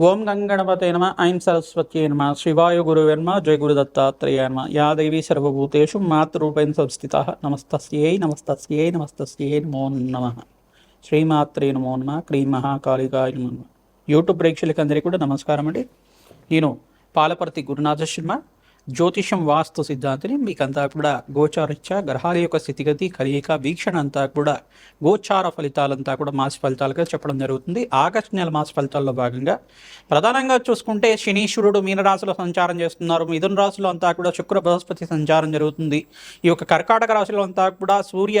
ఓం గంగణపతే నమ ఐం సరస్వత్యే నమ శివాయ గురువర్మ జయ గురు దత్తాత్రేయ నమ యా దేవీ సర్వభూతేషు మాతృరూపేణ సంస్థిత నమస్తస్యై నమస్తస్యై నమస్తస్యై నమో నమ. శ్రీమాత్రే నమో నమ క్రీ మహాకాళికాయ నమ. యూట్యూబ్ ప్రేక్షకులందరికీ కూడా నమస్కారం అండి. నేను పాలపర్తి గురునాథ శర్మ జ్యోతిషం వాస్తు సిద్ధాంతిని మీకంతా కూడా గోచారిత్య గ్రహాల యొక్క స్థితిగతి కలియిక వీక్షణ అంతా కూడా గోచార ఫలితాలంతా కూడా మాస ఫలితాలుగా చెప్పడం జరుగుతుంది. ఆగస్టు నెల మాస ఫలితాల్లో భాగంగా ప్రధానంగా చూసుకుంటే శనీశ్వరుడు మీనరాశిలో సంచారం చేస్తున్నారు. మిథున రాశిలో అంతా కూడా శుక్ర బృహస్పతి సంచారం జరుగుతుంది. ఈ యొక్క కర్కాటక రాశిలో అంతా కూడా సూర్య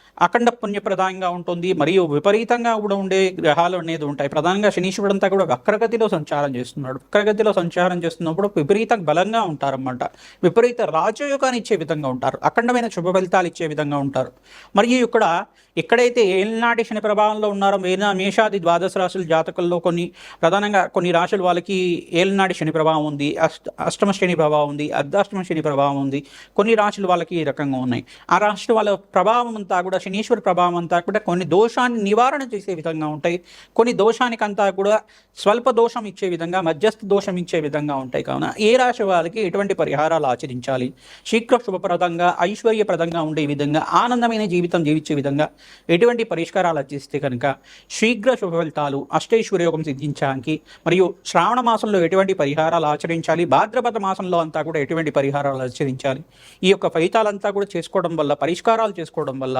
అఖండ పుణ్యప్రదాయంగా ఉంటుంది మరియు విపరీతంగా కూడా ఉండే గ్రహాలు అనేది ఉంటాయి. ప్రధానంగా శనీశ్వరుడు అంతా కూడా వక్రగతిలో సంచారం చేస్తున్నాడు. వక్రగతిలో సంచారం చేస్తున్నప్పుడు విపరీత బలంగా ఉంటారన్నమాట. విపరీత రాజయోగాన్ని ఇచ్చే విధంగా ఉంటారు. అఖండమైన శుభ ఫలితాలు ఇచ్చే విధంగా ఉంటారు. మరియు ఇక్కడ ఎక్కడైతే ఏలినాటి శని ప్రభావంలో ఉన్నారో మేనా మేషాది ద్వాదశ రాశుల జాతకుల్లో కొన్ని ప్రధానంగా కొన్ని రాశులు వాళ్ళకి ఏలినాటి శని ప్రభావం ఉంది అష్ట అష్టమ శని ప్రభావం ఉంది అర్ధాష్టమ శని ప్రభావం ఉంది. కొన్ని రాశులు వాళ్ళకి ఈ రకంగా ఉన్నాయి. ఆ రాశుల వాళ్ళ ప్రభావం అంతా కూడా శనీశ్వర ప్రభావం అంతా కూడా కొన్ని దోషాన్ని నివారణ చేసే విధంగా ఉంటాయి. కొన్ని దోషానికంతా కూడా స్వల్ప దోషం ఇచ్చే విధంగా మధ్యస్థ దోషం ఇచ్చే విధంగా ఉంటాయి. కావున ఏ రాశి వారికి ఎటువంటి పరిహారాలు ఆచరించాలి? శీఘ్ర శుభప్రదంగా ఐశ్వర్యప్రదంగా ఉండే విధంగా ఆనందమైన జీవితం జీవించే విధంగా ఎటువంటి పరిష్కారాలు ఆచరిస్తే కనుక శీఘ్ర శుభ ఫలితాలు అష్టైశ్వర్య యోగం సిద్ధించడానికి మరియు శ్రావణ మాసంలో ఎటువంటి పరిహారాలు ఆచరించాలి భాద్రపద మాసంలో అంతా కూడా ఎటువంటి పరిహారాలు ఆచరించాలి ఈ యొక్క ఫలితాలంతా కూడా చేసుకోవడం వల్ల పరిష్కారాలు చేసుకోవడం వల్ల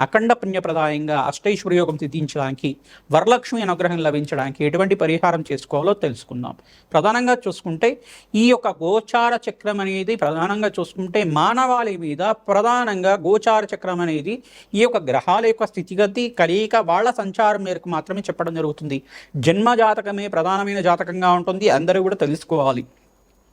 అఖండ పుణ్యప్రదాయంగా అష్టైశ్వర్యోగం సిద్ధించడానికి వరలక్ష్మి అనుగ్రహం లభించడానికి ఎటువంటి పరిహారం చేసుకోవాలో తెలుసుకుందాం. ప్రధానంగా చూసుకుంటే ఈ యొక్క గోచార చక్రం అనేది ప్రధానంగా చూసుకుంటే మానవాళి మీద ప్రధానంగా గోచార చక్రం అనేది ఈ యొక్క గ్రహాల యొక్క స్థితిగతి కలయిక వాళ్ళ సంచారం మేరకు మాత్రమే చెప్పడం జరుగుతుంది. జన్మ జాతకమే ప్రధానమైన జాతకంగా ఉంటుంది. అందరూ కూడా తెలుసుకోవాలి.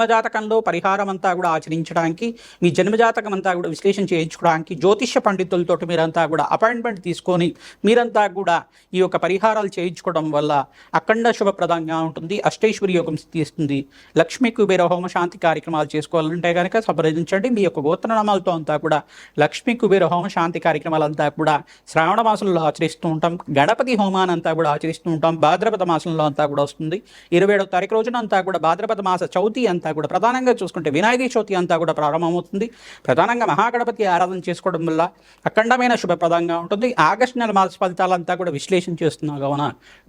జన్మజాతకంలో పరిహారం అంతా కూడా ఆచరించడానికి మీ జన్మజాతకం అంతా కూడా విశ్లేషణ చేయించుకోవడానికి జ్యోతిష్య పండితులతో మీరంతా కూడా అపాయింట్మెంట్ తీసుకొని మీరంతా కూడా ఈ యొక్క పరిహారాలు చేయించుకోవడం వల్ల అఖండ శుభప్రదంగా ఉంటుంది అష్టైశ్వరి యోగం తీస్తుంది. లక్ష్మీ కుబేర హోమ శాంతి కార్యక్రమాలు చేసుకోవాలంటే కనుక సంప్రదించండి. మీ యొక్క గోత్రనామాలతో అంతా కూడా లక్ష్మీ కుబేర హోమ శాంతి కార్యక్రమాలంతా కూడా శ్రావణ మాసంలో ఆచరిస్తూ ఉంటాం. గణపతి హోమానంతా కూడా ఆచరిస్తూ ఉంటాం. భాద్రపద మాసంలో అంతా కూడా వస్తుంది. ఇరవై ఏడవ తారీఖు రోజున అంతా కూడా భాద్రపద మాస చవితి అంతా కూడా ప్రధానంగా చూసుకుంటే వినాయక చవితి అంతా కూడా ప్రారంభమవుతుంది. ప్రధానంగా మహాగణపతి ఆరాధన చేసుకోవడం వల్ల అఖండమైన శుభప్రదంగా ఉంటుంది. ఆగస్టు నెల మాస ఫలితాలంతా కూడా విశ్లేషణ చేస్తున్నా కావున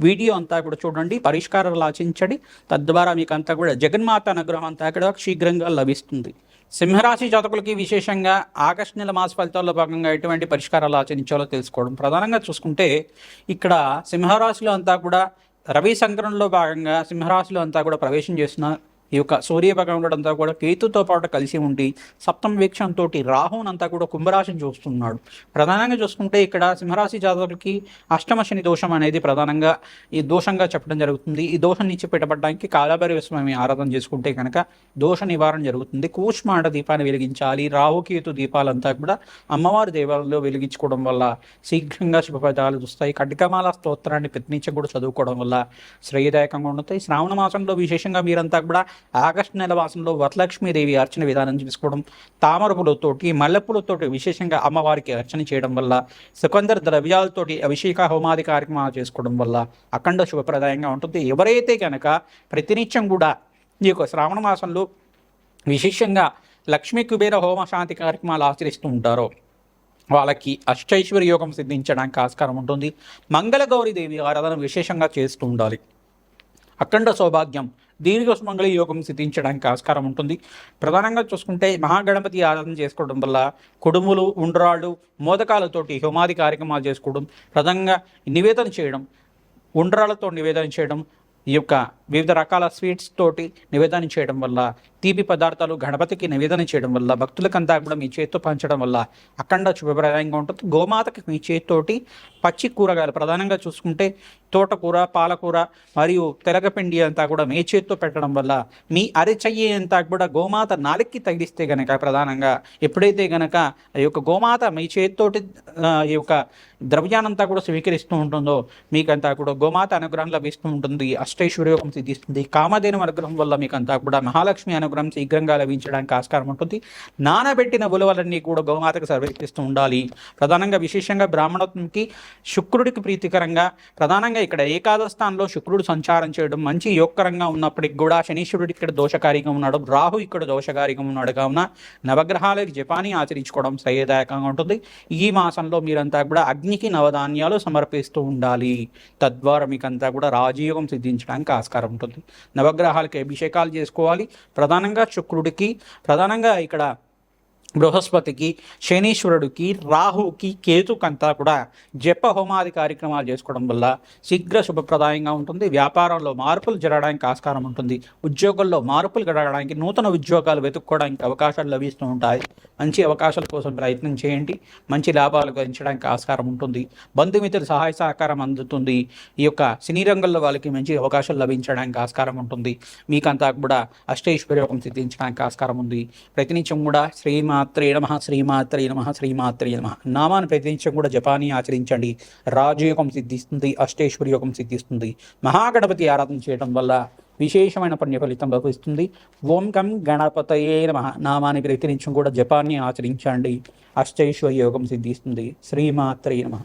వీడియో అంతా కూడా చూడండి పరిష్కారాలు ఆచించండి తద్వారా మీకు అంతా కూడా జగన్మాత అనుగ్రహం అంతా కూడా శీఘ్రంగా లభిస్తుంది. సింహరాశి జాతకులకి విశేషంగా ఆగస్టు నెల మాస ఫలితాల్లో భాగంగా ఎటువంటి పరిష్కారాలు ఆచరించాలో తెలుసుకోవడం. ప్రధానంగా చూసుకుంటే ఇక్కడ సింహరాశిలో అంతా కూడా రవి సంక్రమణలో భాగంగా సింహరాశిలో అంతా కూడా ప్రవేశం చేస్తున్నారు. ఈ యొక్క సూర్య అంతా కూడా కేతుతో పాటు కలిసి ఉండి సప్తమ వీక్షణంతో రాహునంతా కూడా కుంభరాశిని చూస్తున్నాడు. ప్రధానంగా చూసుకుంటే ఇక్కడ సింహరాశి జాతకులకి అష్టమ శని దోషం అనేది ప్రధానంగా ఈ దోషంగా చెప్పడం జరుగుతుంది. ఈ దోషం నుంచి పెట్టబడడానికి కాలభైరవ స్వామి ఆరాధన చేసుకుంటే కనుక దోష నివారణ జరుగుతుంది. కూష్మాండ దీపాన్ని వెలిగించాలి. రాహుకేతు దీపాలంతా కూడా అమ్మవారి దేవాలయంలో వెలిగించుకోవడం వల్ల శీఘ్రంగా శుభ ఫలితాలు వస్తాయి. కటికమాల స్తోత్రాన్ని ప్రతినిత్యం కూడా చదువుకోవడం వల్ల శ్రేయదాయకంగా ఉంటాయి శ్రావణ మాసంలో విశేషంగా మీరంతా కూడా ఆగస్టు నెల మాసంలో వరలక్ష్మీదేవి అర్చన విధానం చేసుకోవడం తామర పూలతోటి మల్లెపూలతోటి విశేషంగా అమ్మవారికి అర్చన చేయడం వల్ల సుకందర ద్రవ్యాలతోటి అభిషేక హోమాది కార్యక్రమాలు చేసుకోవడం వల్ల అఖండ శుభప్రదాయంగా ఉంటుంది. ఎవరైతే కనుక ప్రతినిత్యం కూడా ఈ యొక్క శ్రావణ మాసంలో విశేషంగా లక్ష్మీ కుబేర హోమ శాంతి కార్యక్రమాలు ఆచరిస్తూ ఉంటారో వాళ్ళకి అష్టైశ్వర్య యోగం సిద్ధించడానికి ఆస్కారం ఉంటుంది. మంగళగౌరి దేవి ఆరాధన విశేషంగా చేస్తూ ఉండాలి. అఖండ సౌభాగ్యం దీర్ఘ సుమంగళ యోగం సిద్ధించడానికి ఆస్కారం ఉంటుంది. ప్రధానంగా చూసుకుంటే మహాగణపతి ఆరాధన చేసుకోవడం వల్ల కుడుములు ఉండ్రాళ్ళు మోదకాలతోటి హోమాది కార్యక్రమాలు చేసుకోవడం ప్రధానంగా నివేదన చేయడం ఉండ్రాలతో నివేదన చేయడం ఈ యొక్క వివిధ రకాల స్వీట్స్ తోటి నివేదన చేయడం వల్ల తీపి పదార్థాలు గణపతికి నివేదన చేయడం వల్ల భక్తులకంతా కూడా మీ చేతితో పంచడం వల్ల అఖండ శుభప్రదాయంగా ఉంటుంది. గోమాతకి మీ చేతితోటి పచ్చి కూరగాయలు ప్రధానంగా చూసుకుంటే తోటకూర పాలకూర మరియు తెరగపిండి అంతా కూడా మీ చేతితో పెట్టడం వల్ల మీ అరిచయ్యి అంతా కూడా గోమాత నాలిక్కి తగిలిస్తే గనక ప్రధానంగా ఎప్పుడైతే గనక ఈ యొక్క గోమాత మీ చేతితోటి ఈ యొక్క ద్రవ్యానంతా కూడా స్వీకరిస్తూ ఉంటుందో మీకంతా కూడా గోమాత అనుగ్రహం లభిస్తూ ఉంటుంది అష్టైశ్వర్యోగం సిద్ధిస్తుంది కామధేను అనుగ్రహం వల్ల మీకంతా కూడా మహాలక్ష్మి అనుగ్రహం శీఘ్రంగా లభించడానికి ఆస్కారం ఉంటుంది. నానబెట్టిన ఉలవలన్నీ కూడా గోమాతకు సమర్పిస్తూ ఉండాలి. ప్రధానంగా విశేషంగా బ్రాహ్మణత్వంకి శుక్రుడికి ప్రీతికరంగా ప్రధానంగా ఇక్కడ ఏకాదశ స్థానంలో శుక్రుడు సంచారం చేయడం మంచి యోగకరంగా ఉన్నప్పటికి కూడా శనీశ్వరుడు ఇక్కడ దోషకారిగా ఉన్నాడు. రాహు ఇక్కడ దోషకారిగా ఉన్నాడు. కావున నవగ్రహాలకు జపాని ఆచరించుకోవడం శ్రేయదాయకంగా ఉంటుంది. ఈ మాసంలో మీరంతా కూడా అగ్నికి నవధాన్యాలు సమర్పిస్తూ ఉండాలి. తద్వారా మీకంతా కూడా రాజయోగం సిద్ధించడానికి ఆస్కారం ఉంటుంది. నవగ్రహాలకి అభిషేకాలు చేసుకోవాలి. ప్రధాన ప్రధానంగా శుక్రుడికి ప్రధానంగా ఇక్కడ బృహస్పతికి శనీశ్వరుడికి రాహుకి కేతుకంతా కూడా జప హోమాది కార్యక్రమాలు చేసుకోవడం వల్ల శీఘ్ర శుభప్రదాయంగా ఉంటుంది. వ్యాపారంలో మార్పులు జరగడానికి ఆస్కారం ఉంటుంది. ఉద్యోగంలో మార్పులు జరగడానికి నూతన ఉద్యోగాలు వెతుక్కోవడానికి అవకాశాలు లభిస్తూ ఉంటాయి. మంచి అవకాశాల కోసం ప్రయత్నం చేయండి. మంచి లాభాలు గరించడానికి ఆస్కారం ఉంటుంది. బంధుమిత్రుల సహాయ సహకారం అందుతుంది. ఈ యొక్క సినీ రంగంలో వాళ్ళకి మంచి అవకాశాలు లభించడానికి ఆస్కారం ఉంటుంది. మీకంతా కూడా అష్టైశ్వర్యోగం సిద్ధించడానికి ఆస్కారం ఉంది. ప్రతినిత్యం కూడా శ్రీమాత్రే నమ శ్రీమాత్రే నమ శ్రీమాత్రే నమ. నామాన్ని ప్రతినిత్యం కూడా జపానీ ఆచరించండి. రాజయోగం సిద్ధిస్తుంది అష్టైశ్వర్యోగం సిద్ధిస్తుంది. మహాగణపతి ఆరాధన చేయడం వల్ల విశేషమైన పుణ్య ఫలితం లభిస్తుంది. ఓం కం గణపతయే నమ. నామాన్ని ప్రతినిత్యం కూడా జపాన్ని ఆచరించండి. అష్టైశ్వర్యోగం సిద్ధిస్తుంది. శ్రీమాత్రే నమ.